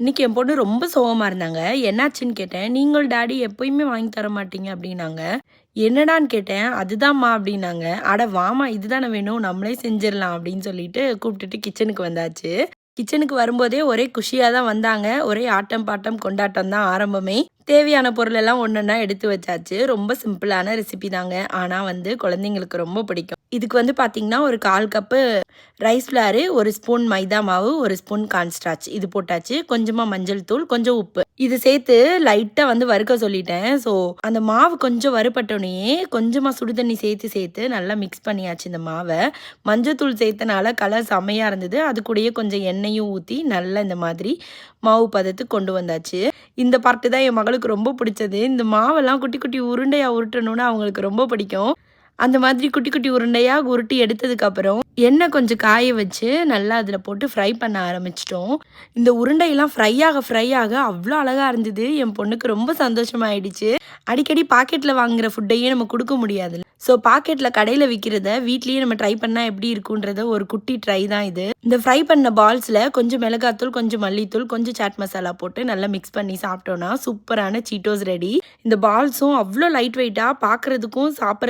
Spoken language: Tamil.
இன்னைக்கு என் பொண்ணு ரொம்ப சோகமாக இருந்தாங்க. என்னாச்சுன்னு கேட்டேன். "நீங்கள் டாடி எப்பயுமே வாங்கி தர மாட்டீங்க" அப்படின்னாங்க. "என்னடான்னு" கேட்டேன். அதுதான்மா அப்படின்னாங்க. "அட வாமா இதுதானே வேணும் நம்மளே செஞ்சிடலாம் அப்படின்னு சொல்லிட்டு கூப்பிட்டுட்டு கிச்சனுக்கு வந்தாச்சு. கிச்சனுக்கு வரும்போதே ஒரே குஷியாக தான் வந்தாங்க. ஒரே ஆட்டம், பாட்டம், கொண்டாட்டம் தான் ஆரம்பமே. தேவையான பொருள் எல்லாம் ஒண்ணொண்ணா எடுத்து வச்சாச்சு. ரொம்ப சிம்பிளான ரெசிபி தாங்க. ஆனால் வந்து குழந்தைங்களுக்கு ரொம்ப பிடிக்கும். இதுக்கு வந்து பார்த்தீங்கன்னா, ஒரு 1/4 கப்பு ரைஸ் ஃப்ளாரு, ஒரு ஸ்பூன் மைதா மாவு, ஒரு ஸ்பூன் கான்ஸ்டாச் இது போட்டாச்சு. கொஞ்சமாக மஞ்சள் தூள், கொஞ்சம் உப்பு. இது சேர்த்து லைட்டாக வந்து வறுக்க சொல்லிட்டேன். ஸோ அந்த மாவு கொஞ்சம் வறுபட்டோனயே கொஞ்சமாக சுடு தண்ணி சேர்த்து சேர்த்து நல்லா மிக்ஸ் பண்ணியாச்சு இந்த மாவை மஞ்சள் தூள் சேர்த்தனால கலர் செம்மையாக இருந்தது. அது கூடயே கொஞ்சம் எண்ணெயும் ஊற்றி நல்லா இந்த மாதிரி மாவு பதத்துக்கு கொண்டு வந்தாச்சு. இந்த பார்ட்டு தான் என் மகளுக்கு ரொம்ப பிடிச்சது. இந்த மாவெல்லாம் குட்டி குட்டி உருண்டையாக உருட்டணும்னு அவங்களுக்கு ரொம்ப பிடிக்கும். அந்த மாதிரி குட்டி குட்டி உருண்டையாக உருட்டி எடுத்ததுக்கப்புறம் எண்ணெய் கொஞ்சம் காய வச்சு நல்லா அதில் போட்டு ஃப்ரை பண்ண ஆரம்பிச்சிட்டோம் இந்த உருண்டையெல்லாம் ஃப்ரை ஆக ஃப்ரை ஆக அவ்வளோ அழகாக இருந்தது. என் பொண்ணுக்கு ரொம்ப சந்தோஷமாயிடுச்சு. அடிக்கடி பாக்கெட்டில் வாங்குகிற ஃபுட்டையே நம்ம கொடுக்க முடியாதுல்ல. ஸோ பாக்கெட்ல கடையில விற்கிறத வீட்லயே நம்ம ட்ரை பண்ணா எப்படி இருக்குன்றத ஒரு குட்டி ட்ரை தான் இது. இந்த ஃப்ரை பண்ண பால்ஸ்ல கொஞ்சம் மிளகாத்தூள், கொஞ்சம் மல்லித்தூள், கொஞ்சம் சாட் மசாலா போட்டு நல்லா மிக்ஸ் பண்ணி சாப்பிட்டோம்னா சூப்பரான சீட்டோஸ் ரெடி. இந்த பால்ஸும் அவ்வளோ லைட் வெயிட்டா பார்க்கறதுக்கும் சாப்பிட்ற